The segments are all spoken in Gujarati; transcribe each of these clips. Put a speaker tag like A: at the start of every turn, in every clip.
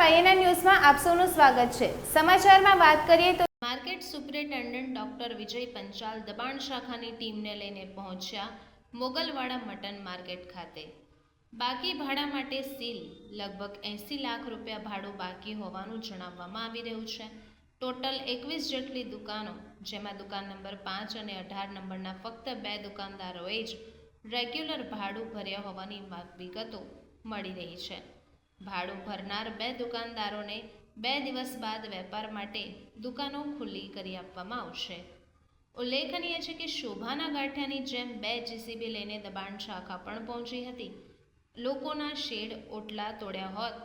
A: વાયએનઆર ન્યૂઝમાં આપ સૌનું સ્વાગત છે. સમાચારમાં વાત કરીએ તો
B: market superintendent doctor Vijay Panchal દબાણ શાખાની ટીમને લઈને પહોંચ્યા મોગલવાડા મટન માર્કેટ ખાતે. બાકી ભાડા માટે સીલ, લગભગ એંસી લાખ રૂપિયા ભાડું બાકી હોવાનું જણાવવામાં આવી રહ્યું છે. ટોટલ એકવીસ જેટલી દુકાનો, જેમાં દુકાન નંબર પાંચ અને અઢાર નંબરના ફક્ત બે દુકાનદારોએ જ રેગ્યુલર ભાડું ભર્યા હોવાની વિગતો મળી રહી છે. ભાડું ભરનાર બે દુકાનદારોને બે દિવસ બાદ વેપાર માટે દુકાનો ખુલ્લી કરી આપવામાં આવશે. ઉલ્લેખનીય છે કે શોભાના ગાંઠિયાની જેમ બે જીસીબી લઈને દબાણ શાખા પણ પહોંચી હતી. લોકોના શેડ ઓટલા તોડ્યા હોત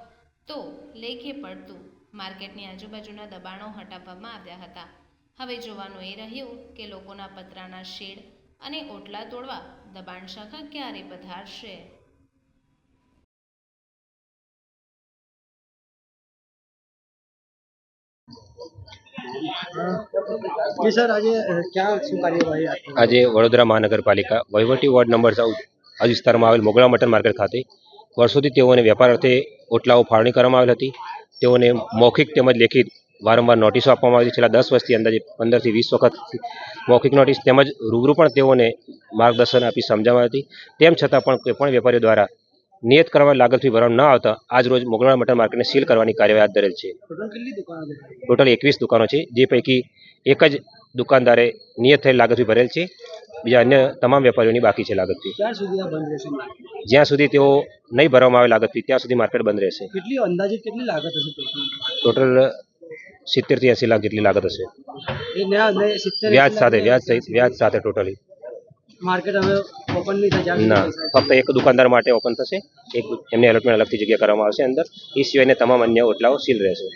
B: તો લેખે પડતું માર્કેટની આજુબાજુના દબાણો હટાવવામાં આવ્યા હતા. હવે જોવાનું એ રહ્યું કે લોકોના પતરાના શેડ અને ઓટલા તોડવા દબાણ શાખા ક્યારે પધારશે.
C: આજે
D: વડોદરા મહાનગરપાલિકા વહીવટી વોર્ડ નંબર ચૌદ આ વિસ્તારમાં આવેલ મોગલા મટન માર્કેટ ખાતે વર્ષોથી તેઓને વેપાર અર્થે ઓટલાઓ ફાળવણી કરવામાં આવેલ હતી. તેઓને મૌખિક તેમજ લેખિત વારંવાર નોટિસો આપવામાં આવી છેલ્લા દસ વર્ષથી અંદાજે પંદરથી વીસ વખત મૌખિક નોટિસ તેમજ રૂબરૂ પણ તેઓને માર્ગદર્શન આપી સમજાવવામાં હતી. તેમ છતાં પણ કોઈ પણ વેપારીઓ દ્વારા નિયત કરવા લાગત ફી ભરવામાં ન આવતા આજ રોજ મોગલા મટન માર્કેટને સીલ કરવાની કાર્યવાહી હાથ ધરેલ છે.
C: ટોટલ
D: એકવીસ દુકાનો છે જે પૈકી એક જ દુકાનદારે નિયત થયેલ લાગત ફી ભરેલ છે. બીજા અન્ય તમામ વેપારીઓની બાકી છે લાગત ફી
C: ક્યાં સુધી આ બંધ રહેશે માર્કેટ?
D: જ્યાં સુધી તેઓ નહીં ભરવામાં આવે લાગત ફી ત્યાં સુધી માર્કેટ બંધ રહેશે.
C: કેટલી અંદાજિત કેટલી લાગત હશે ટોટલ
D: સિત્તેરથી સિત્તેરથી એંસી લાખ જેટલી લાગત હશે. વ્યાજ સાથે વ્યાજ સહિત વ્યાજ સાથે ટોટલી
C: માર્કેટ હવે ઓપન નહીં થાય
D: ના ફક્ત એક દુકાનદાર માટે ઓપન થશે એક એમને એલોટમેન્ટ અલગથી જગ્યા કરવામાં આવશે અંદર એ સિવાયને તમામ અન્ય ઓટલાઓ સીલ રહેશે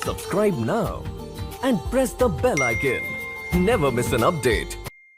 E: Subscribe now and press the bell icon. Never miss an update.